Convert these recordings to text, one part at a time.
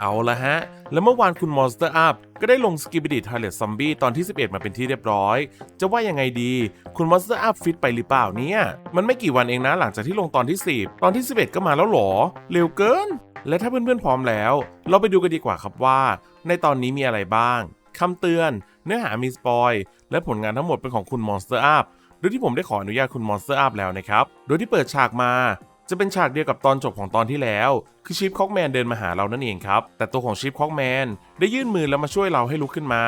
เอาละฮะ แล้วเมื่อวานคุณ Monster Up ก็ได้ลง Skibidi Toilet Zombie ตอนที่ 11 มาเป็นที่เรียบร้อย จะว่ายังไงดี คุณ Monster Up ฟิตไปหรือเปล่าเนี่ย มันไม่กี่วันเองนะหลังจากที่ลงตอนที่ 10 ตอนที่ 11 ก็มาแล้วหรอ เร็วเกิน และถ้าเพื่อนๆพร้อมแล้ว เราไปดูกันดีกว่าครับว่า ในตอนนี้มีอะไรบ้างคำเตือน เนื้อหามีสปอย และผลงานทั้งหมดเป็นของคุณ Monster Up โดยที่ผมได้ขออนุญาตคุณ Monster Up แล้วนะครับ โดยที่เปิดฉากมา จะเป็นฉากเดียวกับตอนจบของตอนที่แล้ว คือชิปคอกแมนเดินมาหาเรานั่นเองครับ แต่ตัวของชิปคอกแมนได้ยื่นมือแล้วมาช่วยเราให้ลุกขึ้นมา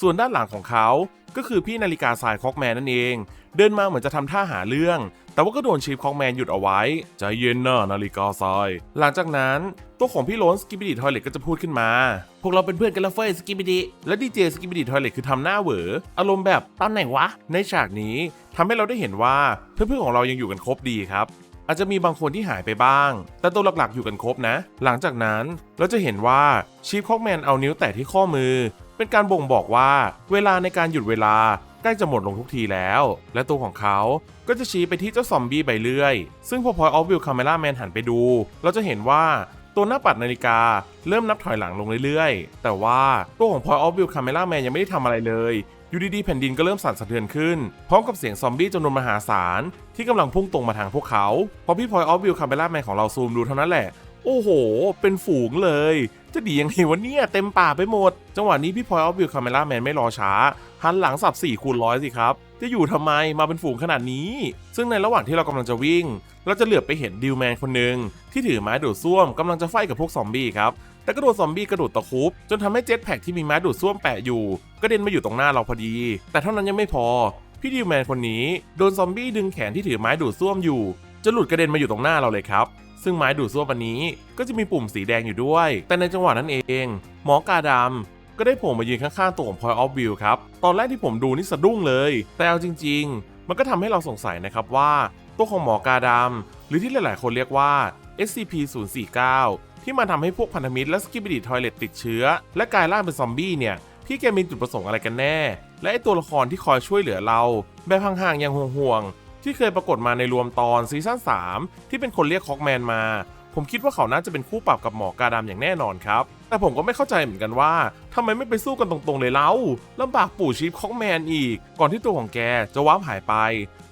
ส่วนด้านหลังของเขาก็คือพี่นาฬิกาทรายคอกแมนนั่นเอง เดินมาเหมือนจะทำท่าหาเรื่อง แต่ว่าก็โดนชิปคอกแมนหยุดเอาไว้ ใจเย็นนะนาฬิกาทราย หลังจากนั้นตัวของพี่โลนสกิบิดิทอยเล็ตก็จะพูดขึ้นมา พวกเราเป็นเพื่อนกันแล้วเฟ้ยสกิบิดิและดีเจสกิบิดิทอยเล็ตคือทำหน้าเหวออารมณ์แบบตอนไหนวะ ในฉากนี้ทำให้เราได้เห็นว่าเพื่อนๆของเรายังอยู่กันครบดีครับ อาจจะมีบางคนที่หายไปบ้าง แต่ตัวหลักๆอยู่กันครบนะ หลังจากนั้นเราจะเห็นว่าชีฟคอกแมนเอานิ้วแตะที่ข้อมือ เป็นการบ่งบอกว่าเวลาในการหยุดเวลาใกล้จะหมดลงทุกทีแล้ว และตัวของเขาก็จะชี้ไปที่เจ้าซอมบี้ใบเลื่อย ซึ่งพอพอยออฟวิวคาเมล่าแมนหันไปดู เราจะเห็นว่าตัวหน้าปัดนาฬิกาเริ่มนับถอยหลังลงเรื่อยๆ แต่ว่าตัวของพอยออฟวิวคาเมล่าแมนยังไม่ได้ทำอะไรเลยอยู่ดีๆแผ่นดินก็เริ่มสั่นสะเทือนขึ้น พร้อมกับเสียงซอมบี้จำนวนมหาศาล ที่กำลังพุ่งตรงมาทางพวกเขาพอพี่พอยออฟวิวคาเมล่าแมนของเราซูมดูเท่านั้นแหละ โอ้โห เป็นฝูงเลย จะดียังไงวะเนี่ยเต็มป่าไปหมด จังหวะนี้พี่พอยออฟวิวคาเมล่าแมนไม่รอช้า หันหลังสับ4คูณร้อยสิครับ จะอยู่ทำไมมาเป็นฝูงขนาดนี้ ซึ่งในระหว่างที่เรากำลังจะวิ่ง เราจะเหลือบไปเห็นดิวแมนคนหนึ่งที่ถือไม้ดูดซ่วมกำลังจะไฟกับพวกซอมบี้ครับแต่ก็โดนซอมบี้กระโดดตะคุบจนทำให้เจ็ตแพ็กที่มีไม้ดูดซ่วมแปะอยู่กระเด็นมาอยู่ตรงหน้าเราพอดี แต่เท่านั้นยังไม่พอ พี่ดิวแมนคนนี้โดนซอมบี้ดึงแขนที่ถือไม้ดูดซ่วมอยู่จนหลุดกระเด็นมาอยู่ตรงหน้าเราเลยครับ ซึ่งไม้ดูดซ่วมอันนี้ก็จะมีปุ่มสีแดงอยู่ด้วย แต่ในจังหวะนั้นเอง หมอกาดำก็ได้โผล่มายืนข้างๆตัวของ Point of View ครับ ตอนแรกที่ผมดูนี่สะดุ้งเลย แต่เอาจริง ๆ มันก็ทำให้เราสงสัยนะครับว่า ตัวของหมอกาดำหรือที่หลายๆ คนเรียกว่า SCP-049 ที่มาทำให้พวกพันธมิตรและสกิบิดิทอยเลตติดเชื้อ และกลายร่างเป็นซอมบี้เนี่ยพี่แกมีจุดประสงค์อะไรกันแน่ และไอตัวละครที่คอยช่วยเหลือเราแบบห่างๆอย่างห่วงๆที่เคยปรากฏมาในรวมตอนซีซั่น3 ที่เป็นคนเรียกคอกแมนมา ผมคิดว่าเขาน่าจะเป็นคู่ปรับกับหมอกาดำอย่างแน่นอนครับ แต่ผมก็ไม่เข้าใจเหมือนกันว่าทำไมไม่ไปสู้กันตรงๆเลยเล่าลำบากปู่ชีฟคอกแมนอีก ก่อนที่ตัวของแกจะว้าร์ปหายไป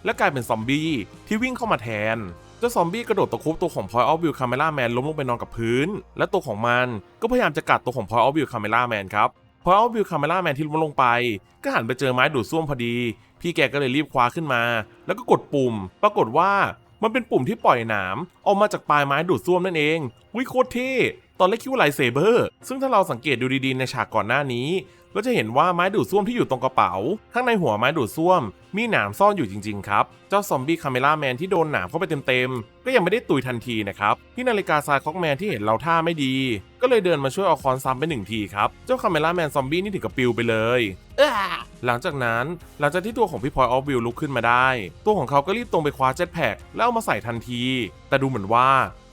และกลายเป็นซอมบี้ที่วิ่งเข้ามาแทนเจ้าซอมบี้กระโดดตะคุบตัวของ Point of View Camera Man ล้มลงไปนอนกับพื้น และตัวของมันก็พยายามจะกัดตัวของ Point of View Camera Man ครับ Point of View Camera Man ที่ล้มลงไป ก็หันไปเจอไม้ดูดซ่วมพอดี พี่แกก็เลยรีบคว้าขึ้นมา แล้วก็กดปุ่ม ปรากฏว่ามันเป็นปุ่มที่ปล่อยหนามออกมาจากปลายไม้ดูดซ่วมนั่นเองวิโคตรเท่ ตอนแรกคิดว่าไลเซเบอร์ ซึ่งถ้าเราสังเกตดูดีๆในฉากก่อนหน้านี้ ก็จะเห็นว่าไม้ดูดซ่วมที่อยู่ตรงกระเป๋า ข้างในหัวไม้ดูดซ่วม มีหนามซ่อนอยู่จริงๆครับ เจ้าซอมบี้คาเมล่าแมนที่โดนหนามเข้าไปเต็มๆ ก็ยังไม่ได้ตุยทันทีนะครับ ที่นาฬิกาทรายคอกแมนที่เห็นเราท่าไม่ดี ก็เลยเดินมาช่วยเอาคอนซ้ำไปหนึ่งทีครับ เจ้าคาเมล่าแมนซอมบี้นี่ถึงกับปิวไปเลยหลังจากนั้นหลังจากที่ตัวของพี่พอยออฟวิลลุกขึ้นมาได้ ตัวของเขาก็รีบตรงไปคว้าเจ็ตแพ็กแล้วเอามาใส่ทันที แต่ดูเหมือนว่า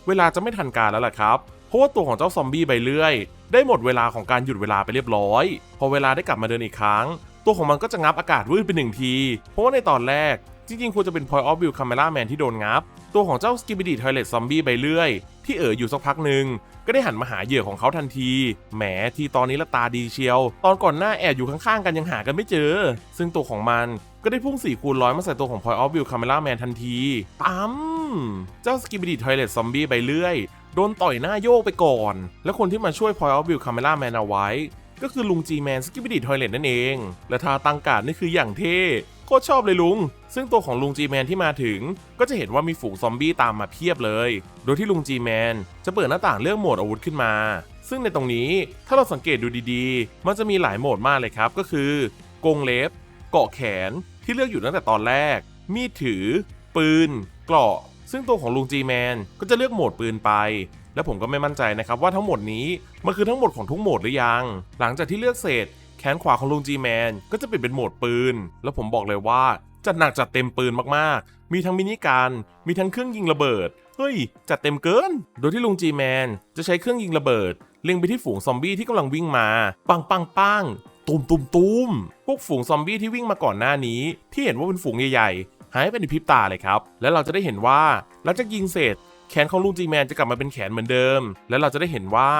เวลาจะไม่ทันการแล้วล่ะครับ ราะว่าตัวของเจ้าซอมบี้ใบเลื่อย ได้หมดเวลาของการหยุดเวลาไปเรียบร้อย พอเวลาได้กลับมาเดินอีกครั้ง ตัวของมันก็จะงับอากาศวืดไปหนึ่งที เพราะว่าในตอนแรก จริงๆ ควรจะเป็น Point of View Camera Man ที่โดนงับ ตัวของเจ้า Skibidi Toilet Zombie ใบเลื่อย ที่เอ๋ออยู่สักพักหนึ่งก็ได้หันมาหาเหยื่อของเขาทันที แหมที่ตอนนี้ละตาดีเชียว ตอนก่อนหน้าแอบอยู่ข้างๆ กันยังหากันไม่เจอ ซึ่งตัวของมันก็ได้พุ่ง4คูณร้อยมาใส่ตัวของ Point of View Camera Man ทันทีปั๊ม เจ้า Skibidi Toilet Zombie ใบเลื่อย โดนต่อยหน้าโยกไปก่อน และคนที่มาช่วย Point of View Camera Man เอาไว้ ก็คือลุง G-Man Skibidi Toilet นั่นเอง และทาตังการดนี่คืออย่างเท่โคตรชอบเลยลุง ซึ่งตัวของลุง G-Man ที่มาถึง ก็จะเห็นว่ามีฝูงซอมบี้ตามมาเพียบเลย โดยที่ลุง G-Man จะเปิดหน้าต่างเลือกโหมดอาวุธขึ้นมา ซึ่งในตรงนี้ถ้าเราสังเกตดูดีๆ มันจะมีหลายโหมดมากเลยครับ ก็คือกงเล็บ เกาะแขนที่เลือกอยู่ตั้งแต่ตอนแรก มีดถือ ปืน เกราะ ซึ่งตัวของลุง G-Man ก็จะเลือกโหมดปืนไป และผมก็ไม่มั่นใจนะครับว่าทั้งหมดนี้มันคือทั้งหมดของทุกโหมดหรือยัง หลังจากที่เลือกเสร็จแขนขวาของลุง G-Man ก็จะเปลี่ยนเป็นโหมดปืน แล้วผมบอกเลยว่าจัดหนักจัดเต็มปืนมากๆ มีทั้งมินิการมีทั้งเครื่องยิงระเบิด เฮ้ย จัดเต็มเกิน โดยที่ลุง G-Man จะใช้เครื่องยิงระเบิดเล็งไปที่ฝูงซอมบี้ที่กำลังวิ่งมา ปังปังปังตูมตูมตูมพวกฝูงซอมบี้ที่วิ่งมาก่อนหน้านี้ ที่เห็นว่าเป็นฝูงใหญ่ๆ หายไปในพริบตาเลยครับ และเราจะได้เห็นว่าหลังจากยิงเสร็จ แขนของลุงจีแมนจะกลับมาเป็นแขนเหมือนเดิม และเราจะได้เห็นว่า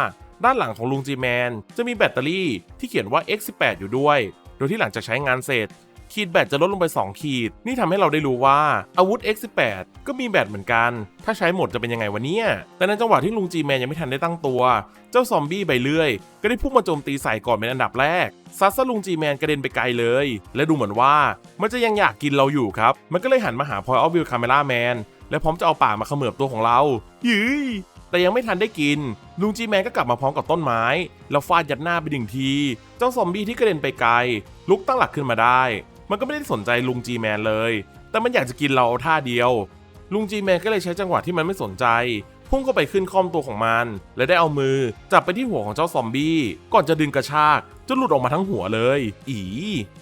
ด้านหลังของลุงจีแมนจะมีแบตเตอรี่ที่เขียนว่า X18 อยู่ด้วย โดยที่หลังจากใช้งานเสร็จ ขีดแบตจะลดลงไป 2 ขีด นี่ทำให้เราได้รู้ว่าอาวุธ X18 ก็มีแบตเหมือนกัน ถ้าใช้หมดจะเป็นยังไงวะเนี่ย แต่ในจังหวะที่ลุงจีแมนยังไม่ทันได้ตั้งตัว เจ้าซอมบี้ใบเลื่อย ก็ได้พุ่งมาโจมตีใส่ก่อนเป็นอันดับแรกซัดซะลุงจีแมนกระเด็นไปไกลเลย และดูเหมือนว่ามันจะยังอยากกินเราอยู่ครับ มันก็เลยหันมาหาพอยออฟวิวคาเมล่าแมนและพร้อมจะเอาปากมาเขมือบตัวของเรายืยแต่ยังไม่ทันได้กิน ลุงจีแมนก็กลับมาพร้อมกับต้นไม้ แล้วฟาดยัดหน้าไปหนึ่งที เจ้าซอมบี้ที่กระเด็นไปไกล ลุกตั้งหลักขึ้นมาได้ มันก็ไม่ได้สนใจลุงจีแมนเลย แต่มันอยากจะกินเราเอาท่าเดียว ลุงจีแมนก็เลยใช้จังหวะที่มันไม่สนใจ พุ่งเข้าไปขึ้นคอมตัวของมัน และได้เอามือจับไปที่หัวของเจ้าซอมบี้ ก่อนจะดึงกระชากจนหลุดออกมาทั้งหัวเลย อี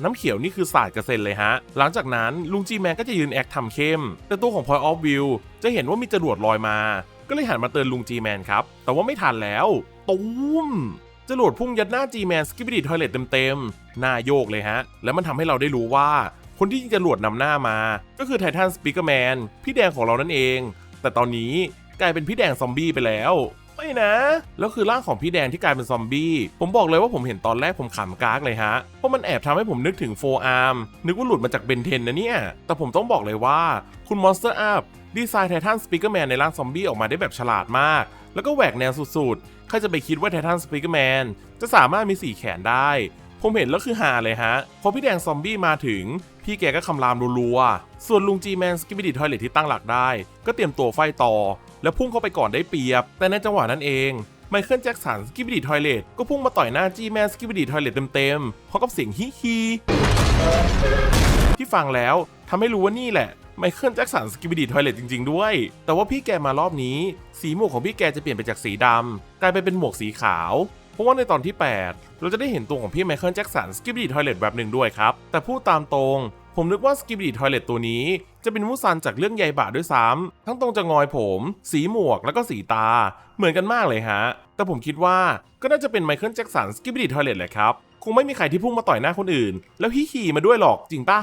น้ำเขียวนี่คือสาดกระเซ็นเลยฮะ หลังจากนั้นลุงจีแมนก็จะยืนแอคทำเข้ม แต่ตัวของพอยออฟวิวจะเห็นว่ามีจรวดลอยมา ก็เลยหันมาเตือนลุงจีแมนครับ แต่ว่าไม่ทันแล้ว ตุ้มจรวดพุ่งยัดหน้า G-Man s k i p p y d ทอยเลตเต็มๆ หน้าโยกเลยฮะ แล้วมันทำให้เราได้รู้ว่า คนที่ยิงจรวดนำหน้ามา ก็คือไททันสปีกเกอร์แมนพี่แดงของเรานั่นเอง แต่ตอนนี้กลายเป็นพี่แดงซอมบี้ไปแล้วไม่นะ แล้วคือร่างของพี่แดงที่กลายเป็นซอมบี้ ผมบอกเลยว่าผมเห็นตอนแรกผมขำกากเลยฮะ เพราะมันแอบทำให้ผมนึกถึงโฟอาร์มนึกว่าหลุดมาจากเบนเทนนะเนี่ย แต่ผมต้องบอกเลยว่าคุณมอนสเตอร์อัพดีไซน์ไททันสปีกเกอร์แมนในร่างซอมบี้ออกมาได้แบบฉลาดมาก แล้วก็แหวกแนวสุดๆใครจะไปคิดว่าไททันสปีกเกอร์แมนจะสามารถมี 4 แขนได้ ผมเห็นแล้วคือฮาเลยฮะ พอพี่แดงซอมบี้มาถึง พี่แกก็คำรามรัวๆ ส่วนลุงจีแมนสกิบิดิทอยเลทที่ตั้งหลักได้ ก็เตรียมตัวไฟต่อ แล้วพุ่งเข้าไปก่อนได้เปรียบ แต่ในจังหวะนั้นเองไมเคิลแจ็คสันสกิบิดิทอยเลทก็พุ่งมาต่อยหน้าจีแมนสกิบิดิทอยเลทเต็มๆพร้อมกับเสียงฮิฮิที่ฟังแล้วทำให้รู้ว่านี่แหละไมเคิลแจ็คสันสกิบิดิทอยเลทจริง ๆ ด้วย แต่ว่าพี่แกมารอบนี้ สีหมวกของพี่แกจะเปลี่ยนไปจากสีดำกลายไปเป็นหมวกสีขาว ราะว่าในตอนที่ 8 เราจะได้เห็นตัวของพี่ไมเคิลแจ็คสันสกิบดีทอยเลตแบบหนึ่งด้วยครับ แต่พูดตามตรง ผมนึกว่าสกิบดีทอยเลตตัวนี้ จะเป็นมุซันจากเรื่องใยบาด้วยซ้ำทั้งตรงจะงอยผม สีหมวกแล้วก็สีตา เหมือนกันมากเลยฮะ แต่ผมคิดว่าก็น่าจะเป็นไมเคิลแจ็คสันสกิบดีทอยเลตแหละครับคงไม่มีใครที่พุ่งมาต่อยหน้าคนอื่น แล้วฮิขี่มาด้วยหรอกจริงปะ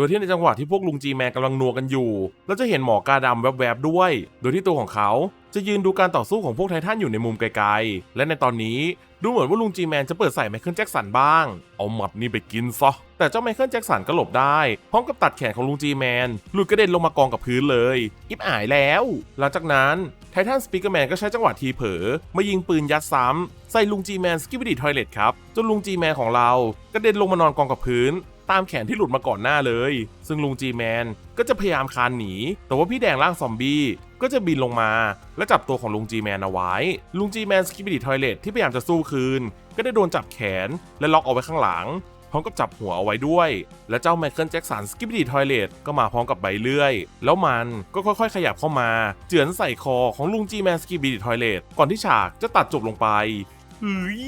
ดยที่ในจังหวะที่พวกลุงจีแมนกำลังนัวกันอยู่เราจะเห็นหมอกาดำแวบๆด้วย โดยที่ตัวของเขาจะยืนดูการต่อสู้ของพวกไททันอยู่ในมุมไกลๆ และในตอนนี้ดูเหมือนว่าลุงจีแมนจะเปิดใส่ไมเคิลแจ็คสันบ้าง เอาหมัดนี่ไปกินซะ แต่เจ้าไมเคิลแจ็คสันก็หลบได้ พร้อมกับตัดแขนของลุงจีแมนหลุดกระเด็นลงมากองกับพื้นเลย อิบอายแล้ว หลังจากนั้นไททันสปีกเกอร์แมนก็ใช้จังหวะทีเผลอมายิงปืนยัดซ้ำใส่ลุงจีแมนสกิบดีทอยเลตครับ จนลุงจีแมนของเรากระเด็นลงมานอนกองกับพื้น ตามแขนที่หลุดมาก่อนหน้าเลย ซึ่งลุงจีแมนก็จะพยายามคานหนี แต่ว่าพี่แดงร่างซอมบี้ก็จะบินลงมา และจับตัวของลุงจีแมนเอาไว้ ลุงจีแมนสกิปปี้ทอยเลทที่พยายามจะสู้คืน ก็ได้โดนจับแขนและล็อกเอาไว้ข้างหลัง พร้อมกับจับหัวเอาไว้ด้วย และเจ้าไมเคิลแจ็คสันสกิปปี้ทอยเลทก็มาพร้อมกับใบเลื่อย แล้วมันก็ค่อยๆ ขยับเข้ามา เจือนใส่คอของลุงจีแมนสกิปปี้ทอยเลทก่อนที่ฉากจะตัดจบลงไปเฮ้ย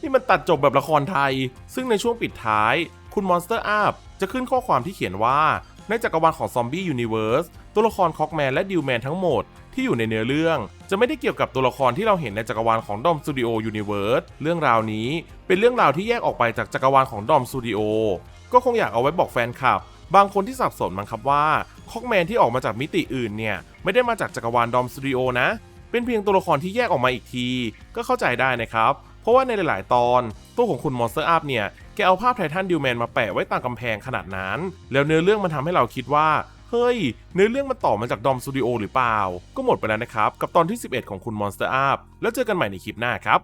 นี่มันตัดจบแบบละครไทย ซึ่งในช่วงปิดท้ายคุณ Monster Up จะขึ้นข้อความที่เขียนว่า ในจักรวาลของ Zombie Universe ตัวละครคอกแมนและดิวแมนทั้งหมดที่อยู่ในเนื้อเรื่อง จะไม่ได้เกี่ยวกับตัวละครที่เราเห็นในจักรวาลของดอมสตูดิโอยูนิเวิร์สเรื่องราวนี้เป็นเรื่องราวที่แยกออกไปจากจักรวาลของดอมสตูดิโอก็คงอยากเอาไว้บอกแฟนคลับบางคนที่สับสนมั้งครับว่าคอกแมนที่ออกมาจากมิติอื่นเนี่ย ไม่ได้มาจากจักรวาลดอมสตูดิโอนะ เป็นเพียงตัวละครที่แยกออกมาอีกที ก็เข้าใจได้นะครับ ราะว่าในหลาย ๆ ตอนตัวของคุณมอนสเตอร์อัพเนี่ย แกเอาภาพไททันดิวแมนมาแปะไว้ตามกำแพงขนาดนั้น แล้วเนื้อเรื่องมันทำให้เราคิดว่าเฮ้ย เนื้อเรื่องมันต่อมาจากดอมสตูดิโอหรือเปล่า ก็หมดไปแล้วนะครับ กับตอนที่ 11 ของคุณมอนสเตอร์อัพแล้วเจอกันใหม่ในคลิปหน้าครับ